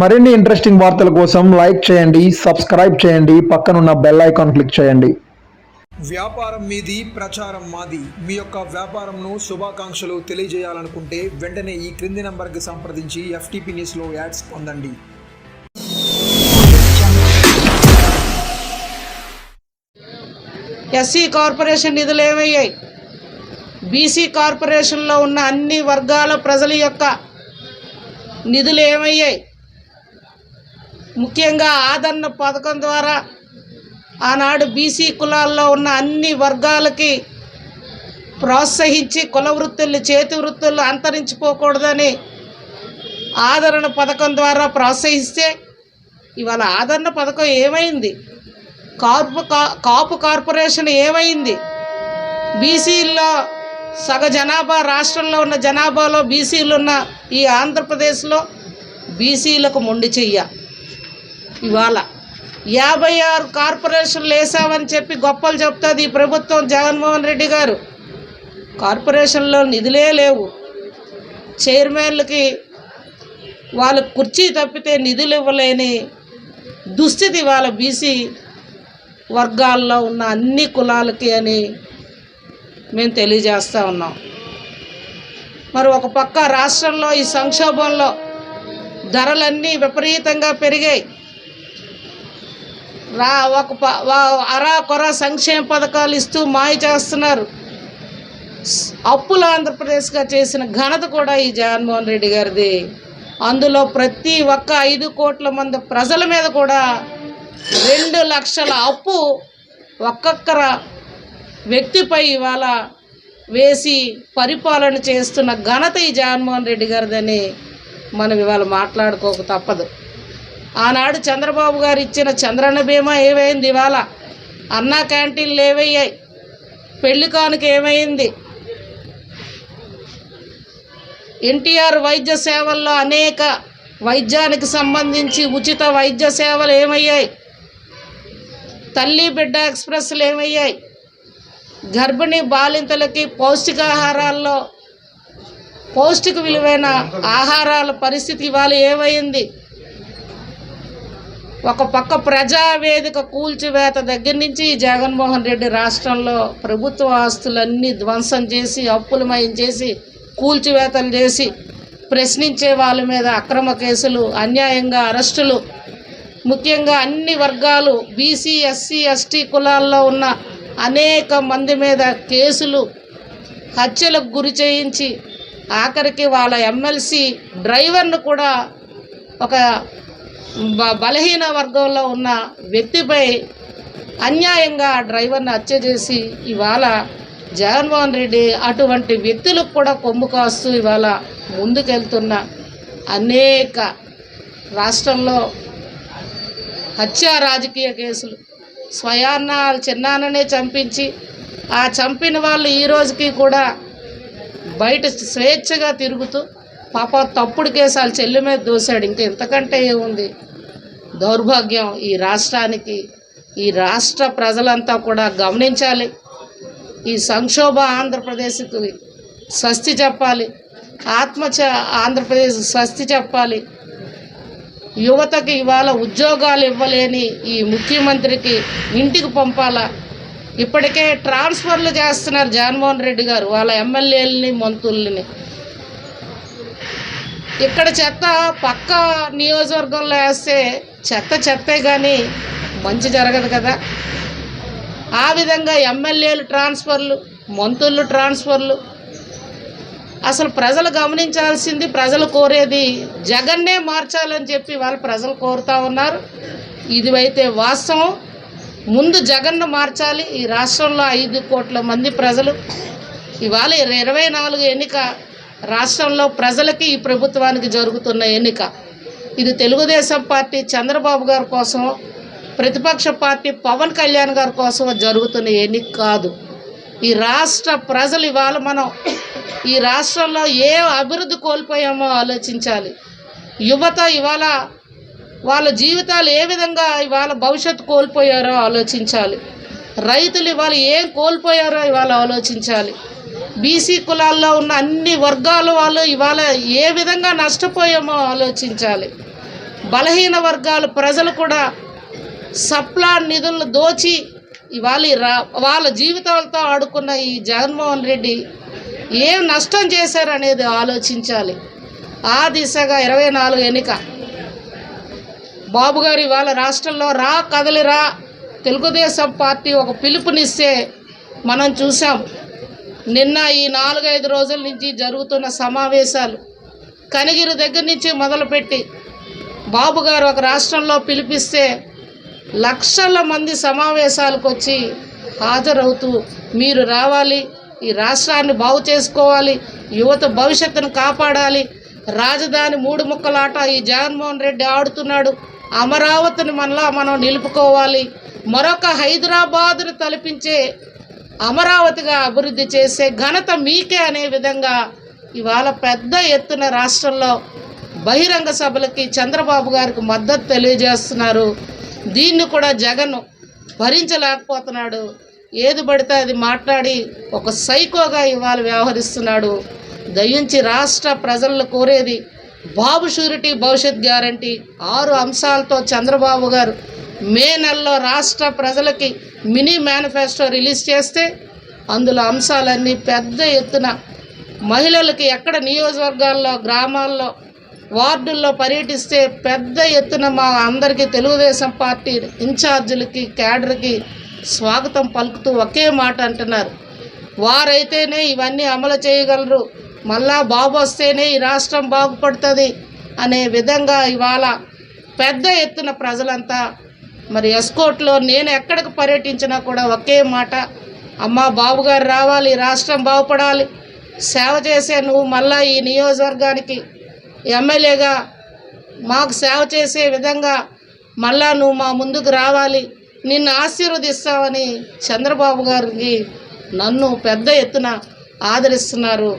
మరిన్ని ఇంట్రెస్టింగ్ వార్తల కోసం లైక్ చేయండి సబ్స్క్రైబ్ చేయండి పక్కనున్న బెల్ ఐకాన్ క్లిక్ చేయండి. వ్యాపారం మీది ప్రచారం మాది. మీ యొక్క వ్యాపారంను శుభాకాంక్షలు తెలియజేయాలనుకుంటే వెంటనే ఈ క్రింది నంబర్కి సంప్రదించి ఎఫ్టీపీ న్యూస్లో యాడ్స్ పొందండి. ఎస్సీ కార్పొరేషన్ నిధులు ఏమయ్యాయి? బీసీ కార్పొరేషన్లో ఉన్న అన్ని వర్గాల ప్రజల యొక్క నిధులు ఏమయ్యాయి? ముఖ్యంగా ఆదరణ పథకం ద్వారా ఆనాడు బీసీ కులాల్లో ఉన్న అన్ని వర్గాలకి ప్రోత్సహించి కుల వృత్తులు చేతి వృత్తులు అంతరించిపోకూడదని ఆదరణ పథకం ద్వారా ప్రోత్సహిస్తే ఇవాళ ఆదరణ పథకం ఏమైంది? కార్పు కా- కాపు కార్పొరేషన్ ఏమైంది? బీసీల్లో సగ జనాభా రాష్ట్రంలో ఉన్న జనాభాలో బీసీలు ఉన్న ఈ ఆంధ్రప్రదేశ్లో బీసీలకు మొండి చెయ్య. ఇవాళ. యాభై ఆరు కార్పొరేషన్లు వేసామని చెప్పి గొప్పలు చెప్తుంది ఈ ప్రభుత్వం జగన్మోహన్ రెడ్డి గారు. కార్పొరేషన్లో నిధులే లేవు. చైర్మన్లకి వాళ్ళ కుర్చీ తప్పితే నిధులు ఇవ్వలేని దుస్థితి వాళ్ళ బీసీ వర్గాల్లో ఉన్న అన్ని కులాలకి అని మేము తెలియజేస్తూ ఉన్నాం. మరి ఒక పక్క రాష్ట్రంలో ఈ సంక్షోభంలో ధరలన్నీ విపరీతంగా పెరిగాయి. రా ఒక ప- అరా కొర సంక్షేమ పథకాలు ఇస్తూ మాయ చేస్తున్నారు. అప్పుల అప్పులు ఆంధ్రప్రదేశ్గా చేసిన ఘనత కూడా ఈ జగన్మోహన్ రెడ్డి గారిది. అందులో ప్రతి ఒక్క ఐదు కోట్ల మంది ప్రజల మీద కూడా రెండు లక్షల అప్పు ఒక్కొక్కర వ్యక్తిపై ఇవాళ వేసి పరిపాలన చేస్తున్న ఘనత ఈ జగన్మోహన్ రెడ్డి గారిదని మనం ఇవాళ మాట్లాడుకోక తప్పదు. ఆనాడు చంద్రబాబు గారు ఇచ్చిన చంద్రన్న బీమా ఏమైంది ఇవాళ? అన్నా క్యాంటీన్లు ఏమయ్యాయి పెళ్ళి కానుక ఏమైంది? ఎన్టీఆర్ వైద్య సేవల్లో అనేక వైద్యానికి సంబంధించి ఉచిత వైద్య సేవలు ఏమయ్యాయి? తల్లి బిడ్డ ఎక్స్ప్రెస్లు ఏమయ్యాయి? గర్భిణీ బాలింతలకి పౌష్టికాహారాల్లో పౌష్టిక విలువైన ఆహారాల పరిస్థితి ఇవాళ ఏమైంది? ఒక పక్క ప్రజావేదిక కూల్చివేత దగ్గర నుంచి జగన్మోహన్ రెడ్డి రాష్ట్రంలో ప్రభుత్వ ఆస్తులన్నీ ధ్వంసం చేసి అప్పులమయం చేసి కూల్చివేతలు చేసి ప్రశ్నించే వాళ్ళ మీద అక్రమ కేసులు అన్యాయంగా అరెస్టులు ముఖ్యంగా అన్ని వర్గాలు బీసీ ఎస్సీ ఎస్టీ కులాల్లో ఉన్న అనేక మంది మీద కేసులు హత్యలకు గురి చేయించి ఆఖరికి వాళ్ళ ఎమ్మెల్సీ డ్రైవర్ను కూడా ఒక బలహీన వర్గంలో ఉన్న వ్యక్తిపై అన్యాయంగా డ్రైవర్ని హత్య చేసి ఇవాళ జగన్మోహన్ రెడ్డి అటువంటి వ్యక్తులకు కూడా కొమ్ము కాస్తూ ఇవాళ ముందుకెళ్తున్న అనేక రాష్ట్రంలో హత్య రాజకీయ కేసులు. స్వయాన్న చిన్నాననే చిన్నాన్ననే చంపించి ఆ చంపిన వాళ్ళు ఈ రోజుకి కూడా బయట స్వేచ్ఛగా తిరుగుతూ పాప తప్పుడు కేసాలు చెల్లి మీద దూశాడు. ఇంకా ఎంతకంటే ఏముంది? దౌర్భాగ్యం ఈ రాష్ట్రానికి. ఈ రాష్ట్ర ప్రజలంతా కూడా గమనించాలి. ఈ సంక్షోభ ఆంధ్రప్రదేశ్కి స్వస్తి చెప్పాలి. ఆత్మచ ఆంధ్రప్రదేశ్ స్వస్తి చెప్పాలి. యువతకి ఇవాళ ఉద్యోగాలు ఇవ్వలేని ఈ ముఖ్యమంత్రికి ఇంటికి పంపాలా? ఇప్పటికే ట్రాన్స్ఫర్లు చేస్తున్నారు జగన్మోహన్ రెడ్డి గారు. వాళ్ళ ఎమ్మెల్యేలని మంత్రుల్ని. ఇక్కడ చెత్త పక్క నియోజకవర్గంలో వేస్తే చెత్త చెత్తే కానీ మంచి జరగదు కదా. ఆ విధంగా ఎమ్మెల్యేలు ట్రాన్స్ఫర్లు మంత్రులు ట్రాన్స్ఫర్లు. అసలు ప్రజలు గమనించాల్సింది ప్రజలు కోరేది జగన్నే మార్చాలని చెప్పి వాళ్ళు ప్రజలు కోరుతూ ఉన్నారు. ఇది అయితే వాస్తవం. ముందు జగన్ను మార్చాలి. ఈ రాష్ట్రంలో ఐదు కోట్ల మంది ప్రజలు. ఇవాళ ఇరవై నాలుగు ఎన్నిక రాష్ట్రంలో ప్రజలకి ఈ ప్రభుత్వానికి జరుగుతున్న ఎన్నిక. ఇది తెలుగుదేశం పార్టీ చంద్రబాబు గారి కోసం ప్రతిపక్ష పార్టీ పవన్ కళ్యాణ్ గారి కోసం జరుగుతున్న ఎన్నిక కాదు. ఈ రాష్ట్ర ప్రజలు ఇవాళ మనం ఈ రాష్ట్రంలో ఏ అభివృద్ధి కోల్పోయామో ఆలోచించాలి. యువత ఇవాళ వాళ్ళ జీవితాలు ఏ విధంగా ఇవాళ భవిష్యత్తు కోల్పోయారో ఆలోచించాలి. రైతులు ఇవాళ ఏం కోల్పోయారో ఇవాళ ఆలోచించాలి. బీసీ కులాల్లో ఉన్న అన్ని వర్గాల వాళ్ళు ఇవాళ ఏ విధంగా నష్టపోయామో ఆలోచించాలి. బలహీన వర్గాల ప్రజలు కూడా సప్లా నిధులను దోచి ఇవాళ రా వాళ్ళ జీవితాలతో ఆడుకున్న ఈ జగన్మోహన్ రెడ్డి ఏం నష్టం చేశారనేది ఆలోచించాలి. ఆ దిశగా ఇరవై నాలుగు ఎన్నిక. బాబు గారు ఇవాళ రాష్ట్రంలో రా కదలిరా తెలుగుదేశం పార్టీ ఒక పిలుపునిస్తే మనం చూసాం నిన్న ఈ నాలుగైదు రోజుల నుంచి జరుగుతున్న సమావేశాలు కనిగిరి దగ్గర నుంచి మొదలుపెట్టి బాబు గారు ఒక రాష్ట్రంలో పిలిపిస్తే లక్షల మంది సమావేశాలకు వచ్చి హాజరవుతూ మీరు రావాలి ఈ రాష్ట్రాన్ని బాగు చేసుకోవాలి యువత భవిష్యత్తును కాపాడాలి. రాజధాని మూడు ముక్కలాట ఈ జగన్మోహన్ రెడ్డి ఆడుతున్నాడు. అమరావతిని మనలా మనం నిలుపుకోవాలి. మరొక హైదరాబాదును తలపించే అమరావతిగా అభివృద్ధి చేసే ఘనత మీకే అనే విధంగా ఇవాళ పెద్ద ఎత్తున రాష్ట్రంలో బహిరంగ సభలకి చంద్రబాబు గారికి మద్దతు తెలియజేస్తున్నారు. దీన్ని కూడా జగన్ భరించలేకపోతున్నాడు. ఏది పడితే అది మాట్లాడి ఒక సైకోగా ఇవాళ వ్యవహరిస్తున్నాడు. దయించి రాష్ట్ర ప్రజలను కోరేది బాబు షూరిటీ భవిష్యత్ గ్యారంటీ ఆరు అంశాలతో చంద్రబాబు గారు మే నెలలో రాష్ట్ర ప్రజలకి మినీ మేనిఫెస్టో రిలీజ్ చేస్తే అందులో అంశాలన్నీ పెద్ద ఎత్తున మహిళలకి ఎక్కడ నియోజకవర్గాల్లో గ్రామాల్లో వార్డుల్లో పర్యటిస్తే పెద్ద ఎత్తున మా అందరికీ తెలుగుదేశం పార్టీ ఇన్ఛార్జీలకి క్యాడర్కి స్వాగతం పలుకుతూ ఒకే మాట అంటున్నారు. వారైతేనే ఇవన్నీ అమలు చేయగలరు. మళ్ళా బాబు వస్తేనే ఈ రాష్ట్రం బాగుపడుతుంది అనే విధంగా ఇవాళ పెద్ద ఎత్తున ప్రజలంతా మరి ఎస్కోట్లో నేను ఎక్కడికి పర్యటించినా కూడా ఒకే మాట అమ్మ బాబుగారు రావాలి రాష్ట్రం బాగుపడాలి. సేవ చేసే నువ్వు మళ్ళా ఈ నియోజకవర్గానికి ఎమ్మెల్యేగా మాకు సేవ చేసే విధంగా మళ్ళా నువ్వు మా ముందుకు రావాలి. నిన్ను ఆశీర్వదిస్తామని చంద్రబాబు గారికి నన్ను పెద్ద ఎత్తున ఆదరిస్తున్నారు.